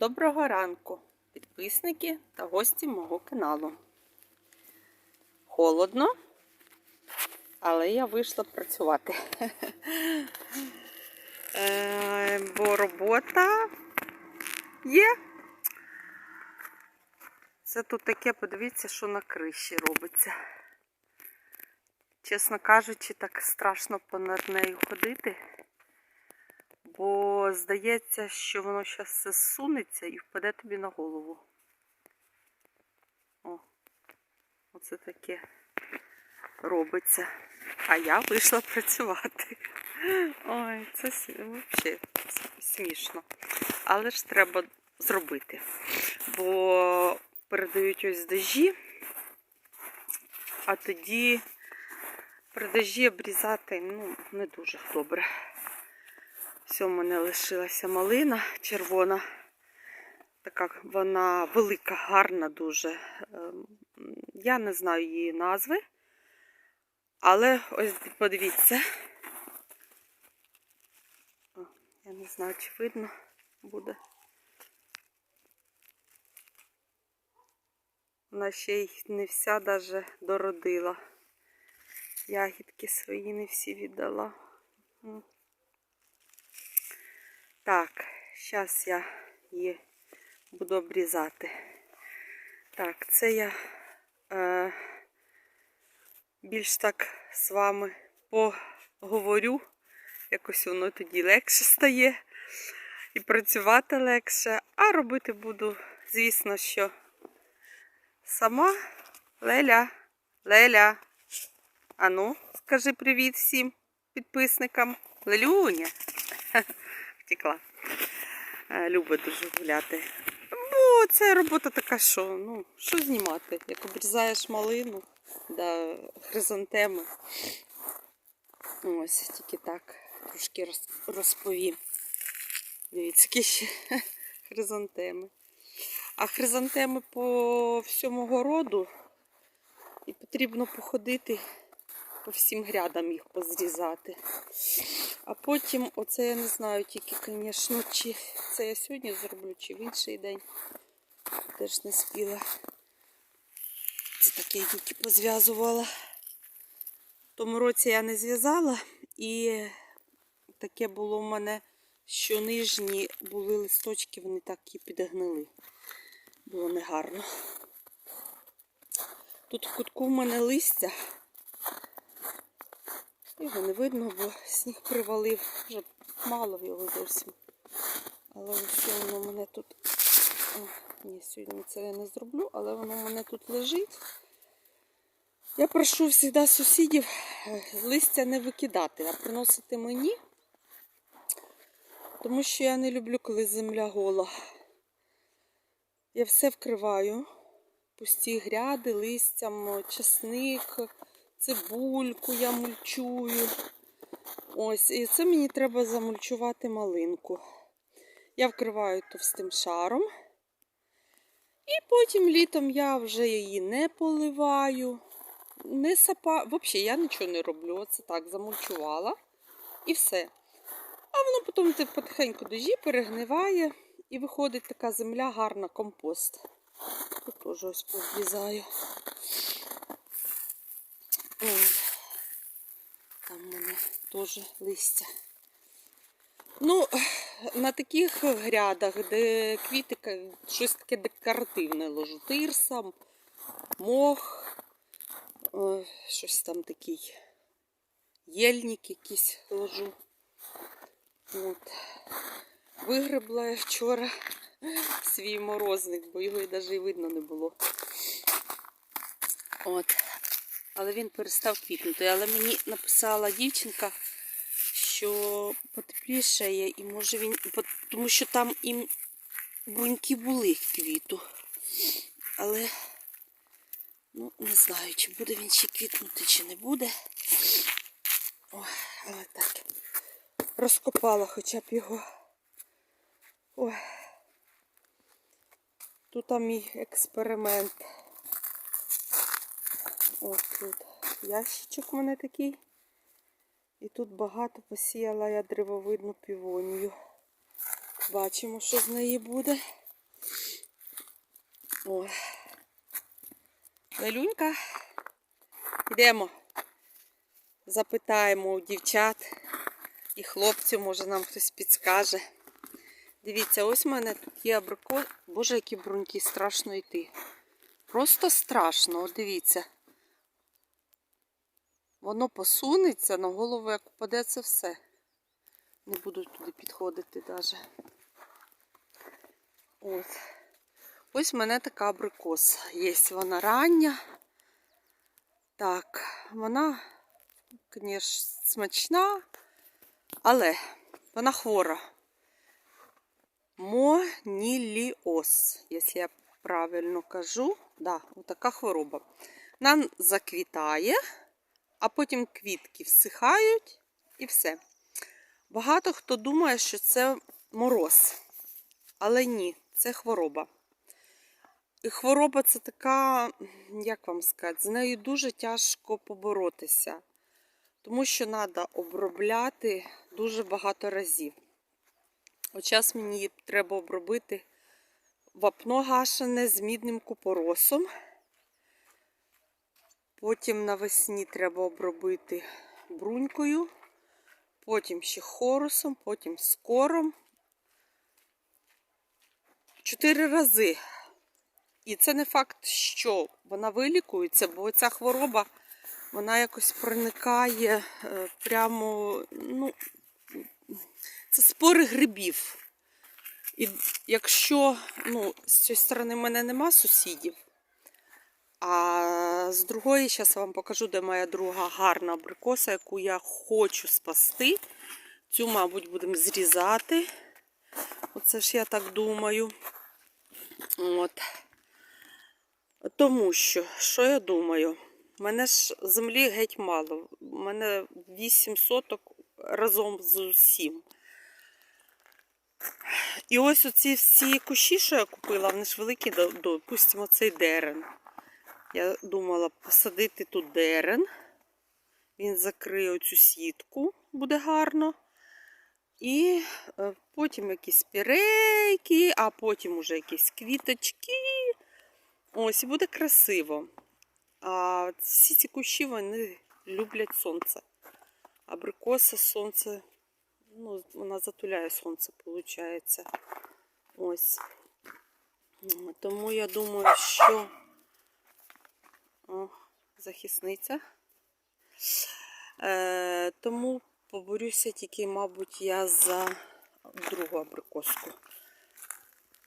Доброго ранку, підписники та гості мого каналу. Холодно, але я вийшла працювати. Е, Бо робота є. Це тут таке, подивіться, що на криші робиться. Чесно кажучи, так страшно понад нею ходити. Бо здається, що воно зараз все зсунеться і впаде тобі на голову. О, оце таке робиться. А я вийшла працювати. Ой, це взагалі смішно. Але ж треба зробити. Бо передають ось дожі, а тоді при обрізати ну, не дуже добре. В мене лишилася малина червона. Така вона велика, гарна дуже. Ем, Я не знаю її назви. Але ось подивіться. Я не знаю, чи видно буде. Вона ще й не вся даже дородила. Ягідки свої не всі віддала. Так, зараз я її буду обрізати. Так, це я е, більш так з вами поговорю. Якось воно тоді легше стає. І працювати легше. А робити буду, звісно, що сама Леля. Леля. Ану, скажи привіт всім підписникам. Лелюня. Втекла. Е, Любить дуже гуляти. Бо це робота така, що ну, що знімати? Як обрізаєш малину, да, хризантеми. Ось, тільки так трошки розповім. Дивіться, які ще хризантеми. А хризантеми по всьому городу. І потрібно походити по всім грядам їх позрізати. А потім, оце я не знаю, тільки, звісно, чи це я сьогодні зроблю, чи в інший день. Теж не спіла. Це таке тільки позв'язувала. В тому році я не зв'язала, і таке було в мене, що нижні були листочки, вони так і підгнили. Було негарно. Тут в кутку в мене листя. Його не видно, бо сніг привалив. Вже мало його зовсім. Але ось воно мене тут. О, ні, сьогодні це я не зроблю, але воно мене тут лежить. Я прошу завжди сусідів е, листя не викидати, а приносити мені. Тому що я не люблю, коли земля гола. Я все вкриваю. Пусті гряди, листям, часник, цибульку я мульчую. Ось, і це мені треба замульчувати малинку. Я вкриваю товстим шаром. І потім літом я вже її не поливаю, не сапаю. Взагалі я нічого не роблю. Оце так замульчувала і все. А воно потім потихеньку дожі перегниває і виходить така земля, гарна компост. Тут теж ось поврізаю. От. Там в мене теж листя. Ну, на таких грядах, де квіти, щось таке декоративне ложу. Тирса, мох, е, щось там такий. Єльник якийсь ложу. От. Вигребла я вчора свій морозник, бо його і навіть видно не було. От. Але він перестав квітнути. Але мені написала дівчинка, що потеплішає, і може він. Тому що там і бруньки були квіту. Але ну, не знаю, чи буде він ще квітнути, чи не буде. Ой, але так. Розкопала хоча б його. Ой. Тут там мій експеримент. Ось тут ящичок у мене такий. І тут багато посіяла я древовидну півонію. Бачимо, що з неї буде. Ой. Лелюнька. Йдемо. Запитаємо у дівчат і хлопців, може нам хтось підскаже. Дивіться, ось у мене тут є абрикос. Боже, які бруньки, страшно йти. Просто страшно, от дивіться. Воно посунеться, на голову як впаде це все. Не буду туди підходити навіть. Ось. Ось в мене така абрикоса. Є вона рання. Так, вона, звісно, смачна, але вона хвора. Моніліоз, якщо я правильно кажу. Да, така хвороба. Вона заквітає, а потім квітки всихають і все. Багато хто думає, що це мороз. Але ні, це хвороба. І хвороба це така, як вам сказати, з нею дуже тяжко поборотися, тому що треба обробляти дуже багато разів. От час мені треба обробити вапно гашене з мідним купоросом. Потім навесні треба обробити брунькою, потім ще хорусом, потім скором. Чотири рази. І це не факт, що вона вилікується, бо ця хвороба вона якось проникає е, прямо, ну, це спори грибів. І якщо ну, з цієї сторони в мене нема сусідів, а з другої, зараз вам покажу, де моя друга гарна абрикоса, яку я хочу спасти. Цю, мабуть, будемо зрізати. Оце ж я так думаю. От. Тому що, що я думаю? У мене ж землі геть мало. У мене 8 соток разом з усім. І ось оці всі кущі, що я купила, вони ж великі, допустимо, цей дерен. Я думала посадити тут дерен. Він закриє оцю сітку, буде гарно. І е, потім якісь пірейки, а потім уже якісь квіточки. Ось, і буде красиво. А всі ці кущі вони люблять сонце. Абрикоса сонце, ну, вона затуляє сонце, виходить. Ось. Тому я думаю, що О, захисниця. Е, Тому поборюся тільки, мабуть, я за другу абрикоску.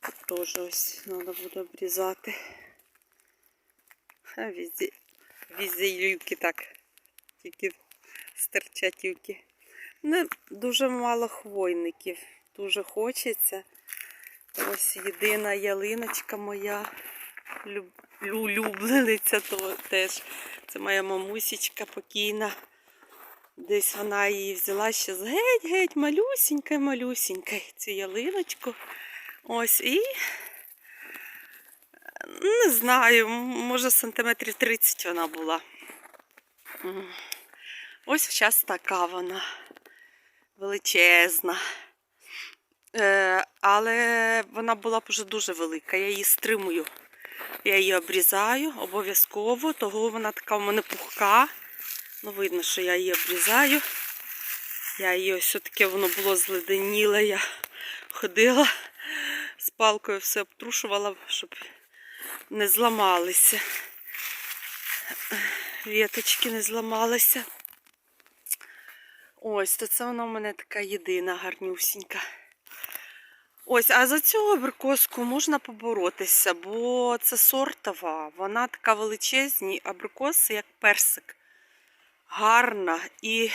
Тут теж ось треба буде обрізати. Везде юки так. Тільки стирчать юки. Ну, дуже мало хвойників. Дуже хочеться. Ось єдина ялиночка моя улюблениця то теж. Це моя мамусічка покійна. Десь вона її взяла ще з геть-геть малюсінька, малюсінька цю ялиночку. Ось і не знаю, може сантиметрів 30 вона була. Ось зараз така вона величезна. Е, але вона була вже дуже велика. Я її стримую. Я її обрізаю обов'язково, того вона така в мене пухка. Ну, видно, що я її обрізаю. Я її ось таке воно було зледеніле. Я ходила з палкою, все обтрушувала, щоб не зламалися. Віточки не зламалися. Ось, то це вона в мене така єдина гарнюсінька. Ось, а за цю абрикоску можна поборотися, бо це сортова, вона така величезні абрикоси, як персик. Гарна і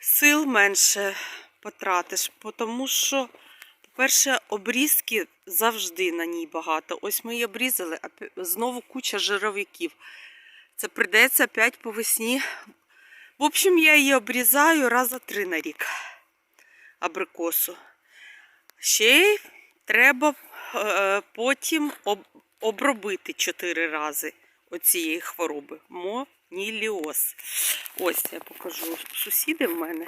сил менше потратиш, тому що, по-перше, обрізки завжди на ній багато. Ось ми її обрізали, а знову куча жировиків. Це прийдеться опять по весні. В общем, я її обрізаю раза три на рік абрикосу. Ще треба е, потім обробити чотири рази оцієї хвороби. Моніліоз. Ось я покажу сусіди в мене.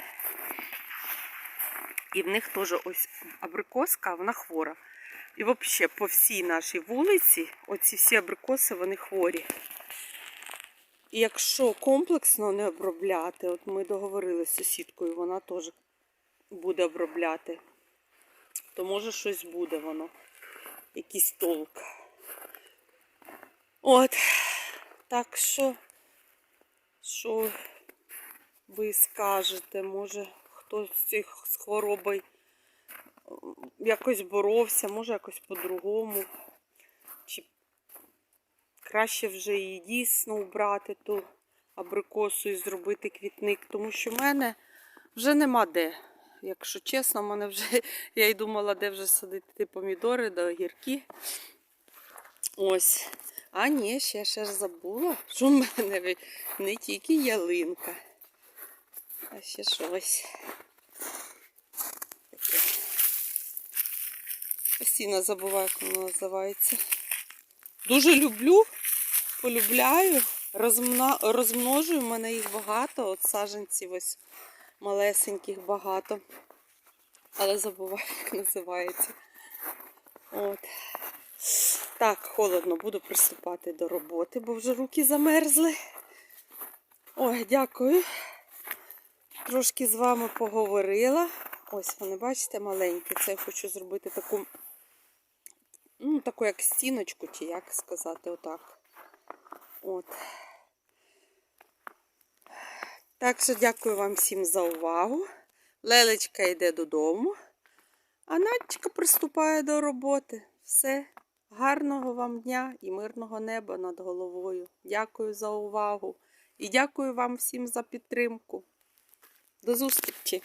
І в них теж ось абрикоска, вона хвора. І взагалі по всій нашій вулиці оці всі абрикоси вони хворі. І якщо комплексно не обробляти, от ми договорилися з сусідкою, вона теж буде обробляти, то може щось буде воно, якийсь толк. От, так що, що ви скажете, може хтось з цих хворобою якось боровся, може якось по-другому. Чи краще вже її дійсно убрати ту абрикосу і зробити квітник, тому що в мене вже нема де. Якщо чесно, мене вже я й думала, де вже садити помідори да огірки. Ось. А ні, ще ще ж забула, що в мене не тільки ялинка, а ще щось. Таке. Постійно забуваю, як воно називається. Дуже люблю, полюбляю, розмножую, в мене їх багато, от саджанців ось малесеньких багато. Але забуваю, як називається. От. Так, холодно, буду приступати до роботи, бо вже руки замерзли. Ой, дякую. Трошки з вами поговорила. Ось вони, бачите, маленькі. Це я хочу зробити таку, ну, таку як стіночку, чи як сказати, отак. От. Так що дякую вам всім за увагу. Лелечка йде додому, а Надечка приступає до роботи. Все. Гарного вам дня і мирного неба над головою. Дякую за увагу і дякую вам всім за підтримку. До зустрічі!